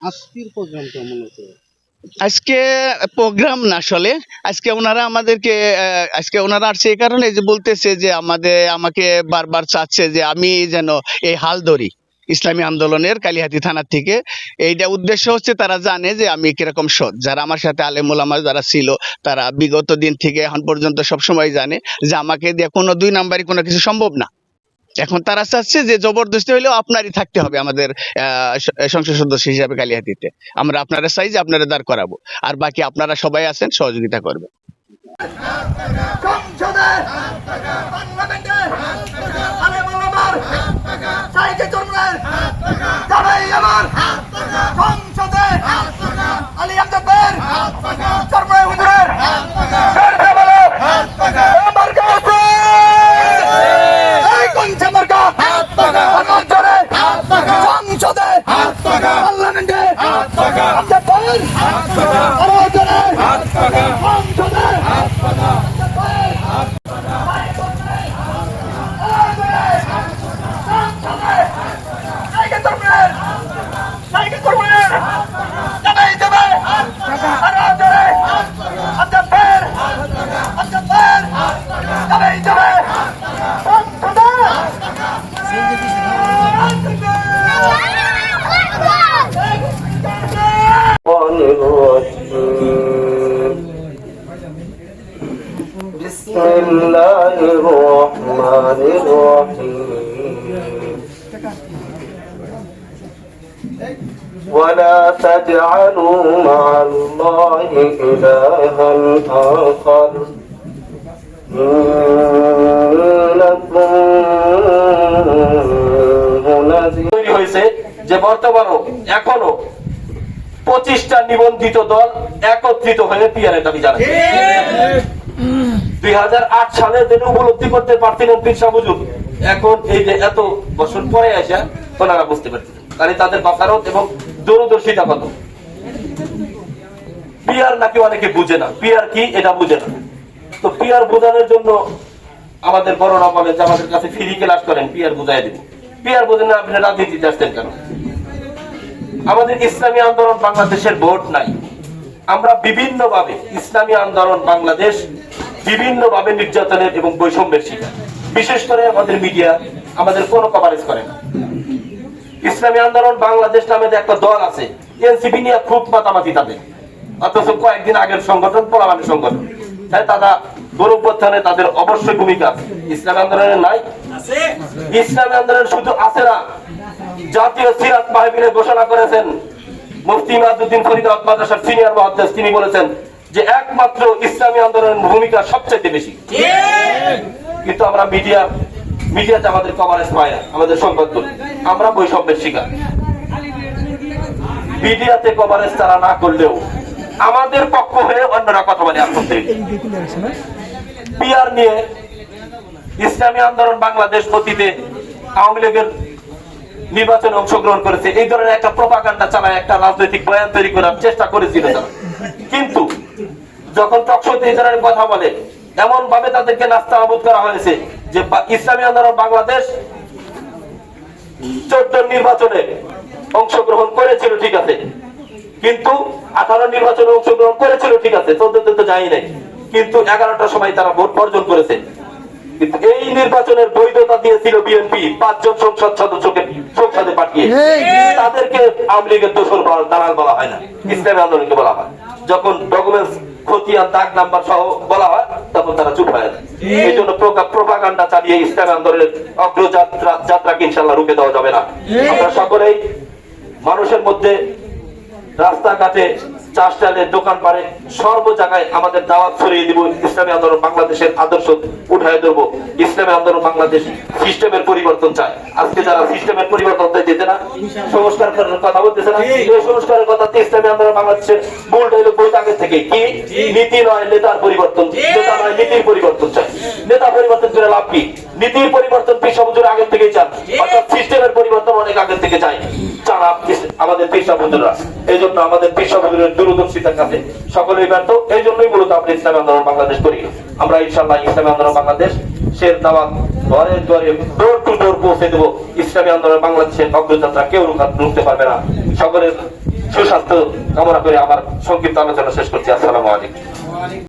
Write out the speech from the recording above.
আজকের প্রোগ্রাম কেমন হতো আজকে প্রোগ্রাম না আসলে। আজকে ওনারা আমাদেরকে আজকে ওনারা আসছে এই কারণে যে বলতেছে যে আমাদের, আমাকে বারবার চাচ্ছে যে আমি যেন এই হাল ধরি ইসলামী আন্দোলনের কালিহাতি থানার থেকে। এইটা উদ্দেশ্য হচ্ছে তারা জানে যে আমি কীরকম সৎ। যারা আমার সাথে আলেমুল আমার যারা ছিল, তারা বিগত দিন থেকে এখন পর্যন্ত সবসময় জানে যে আমাকে দিয়ে কোনো দুই নাম্বারই কোনো কিছু সম্ভব না। এখন তারা চাচ্ছে যে জবরদস্তি হলেও আপনারই থাকতে হবে আমাদের সংসদ সদস্য হিসাবে কালিহাতিতে। আমরা আপনারা চাই যে আপনারা দাঁড় করাবো। আর বাকি আপনারা সবাই আছেন, সহযোগিতা করবে। আমার সংসদে আলী আব্দের চরমে হুজুরের চরমে বলো আমার কাছে এই কোনছে মার্কা আমার জোরে সংসদে পার্লামেন্টে আব্দের بسم الله الرحمن الرحيم. ولا تجعلوا مع الله إلها آخر. إنكم হয়েছে যে বর্তমানও এখনও পঁচিশটা নিবন্ধিত দল একত্রিত হয়ে পিয়ারের দাবি জানায় দুই হাজার আট সালে তিনি উপলব্ধি করতে পারছিলেন পিরসা হুজুর এখন এই যে এত বছর পরে আসা ওনারা বুঝতে পারতেছেন তাহলে তাদের বাকারত এবং দূরদর্শিতা কত? পিয়ার নাকি অনেকে বুঝে না। পিয়ার কি? এটা বুঝে না। তো পিয়ার বোঝানোর জন্য আমাদের বড়রা বলেন যে আমাদের কাছে ফ্রি ক্লাস করেন পিয়ার বুঝাই দিব। পিয়ার বোঝেন না আপনি রাজনীতিতে আসতেন কেন? আমাদের ইসলামী আন্দোলন বাংলাদেশের ভোট নাই। আমরা বিভিন্ন ভাবে ইসলামী আন্দোলন বাংলাদেশ বিভিন্ন ভাবে নির্যাতনের এবং বৈষম্যের শিকার। বিশেষ করে আমাদের মিডিয়া আমাদের কোনো কভারেজ করে না। ইসলামী আন্দোলন বাংলাদেশ নামে একটা দল আছে, এনসিপি নিয়ে খুব মাতামাতি তাদের। অথচ কয়েকদিন আগের সংগঠন, পোলামানের সংগঠন। তাই তারা গৌরবোত্থানে তাদের অবশ্যই ভূমিকা। ইসলামী আন্দোলনের নাই। ইসলামী আন্দোলন শুধু আছে না। জাতীয় সিরাত মাহবিলে ঘোষণা করেছেন মুফতি মাদুদ্দিন ফরিদাবাদ মাদ্রাসার সিনিয়র মহাদ্দেশ। তিনি বলেছেন যে একমাত্র ইসলামী আন্দোলনের ভূমিকা সবচেয়ে বেশি। কিন্তু আমরা মিডিয়া মিডিয়াতে আমাদের কভারেজ পায় না আমাদের সংবাদগুলো আমরা বৈষম্যের শিকার। মিডিয়াতে কভারেজ তারা না করলেও আমাদের পক্ষ হয়ে অন্যরা কথা বলে আত্মত্রিক পিয়ার নিয়ে ইসলামী আন্দোলন বাংলাদেশ অতীতে আওয়ামী লীগের নির্বাচনে অংশগ্রহণ করেছে। এই ধরনের একটা প্রপাগান্ডা চালায়, একটা রাজনৈতিক বয়ান তৈরি করার চেষ্টা করেছিল কিন্তু যখন টকশোতে এই ধরনের কথা বলে এমন ভাবে তাদেরকে নাস্তা আবুদ করা হয়েছে যে ইসলামী আন্দোলন বাংলাদেশ চোদ্দ নির্বাচনে অংশগ্রহণ করেছিল, ঠিক আছে। কিন্তু আঠারো নির্বাচনে অংশগ্রহণ করেছিল, ঠিক আছে। চোদ্দতে তো যাই নাই। কিন্তু এগারোটার সময় তারা ভোট বর্জন করেছে। কিন্তু এই নির্বাচনের বৈধতা দিয়েছিল বিএনপি পাঁচজন সংসদ সদস্যকে সংসদে পাঠিয়ে। তাদেরকে আওয়ামী লীগের দোষর দালাল বলা হয় না ইসলামী আন্দোলনকে বলা হয়। যখন ডকুমেন্টস খতিয়ান দাগ নাম্বার সহ বলা হয় তখন তারা চুপ হয়ে এই! জন্য প্রোপাগান্ডা চালিয়ে ইসলামী আন্দোলনের অগ্রযাত্রা যাত্রাকে ইনশাল্লাহ রুখে দেওয়া যাবে না। আমরা সকলেই মানুষের মধ্যে রাস্তাঘাটে চাষ ডালের দোকান পারে সর্ব জায়গায় আমাদের দাওয়াত ছড়িয়ে দিব ইসলামী আন্দোলন বাংলাদেশের আদর্শ উঠায় ধরবো। ইসলামী আন্দোলন বাংলাদেশ সিস্টেমের পরিবর্তন চায়। আজকে যারা সিস্টেমের পরিবর্তন যেতে না সংস্কার করার কথা বলতেছে না এই সংস্কারের কথা ইসলামী আন্দোলন বাংলাদেশের মূল ডাইলগ বইটা আগে থেকে কি? নীতি নয় নেতার পরিবর্তন। নেতা নয় নীতির পরিবর্তন চাই নেতা পরিবর্তন করে লাভ কি? নীতির পরিবর্তন পিসা হুজুর আগের থেকেই চান। অর্থাৎ সিস্টেমের পরিবর্তন অনেক আগের থেকে চাই। চান আমাদের পিসা হুজুররা। এই জন্য আমাদের পিসা হুজুরের দূরদর্শিতার কাছে সকলেই ব্যর্থ। এই জন্যই মূলত আমরা ইসলামী আন্দোলন বাংলাদেশ করি। আমরা ইনশাল্লাহ ইসলামী আন্দোলন বাংলাদেশ শের দাওয়াত ঘরে ঘরে ডোর টু ডোর পৌঁছে দেবো। ইসলামী আন্দোলন বাংলাদেশের অগ্রযাত্রা কেউ রুখতে পারবে না। সকলের সুস্বাস্থ্য কামনা করে আমার সংক্ষিপ্ত আলোচনা শেষ করছি। আসসালামু আলাইকুম।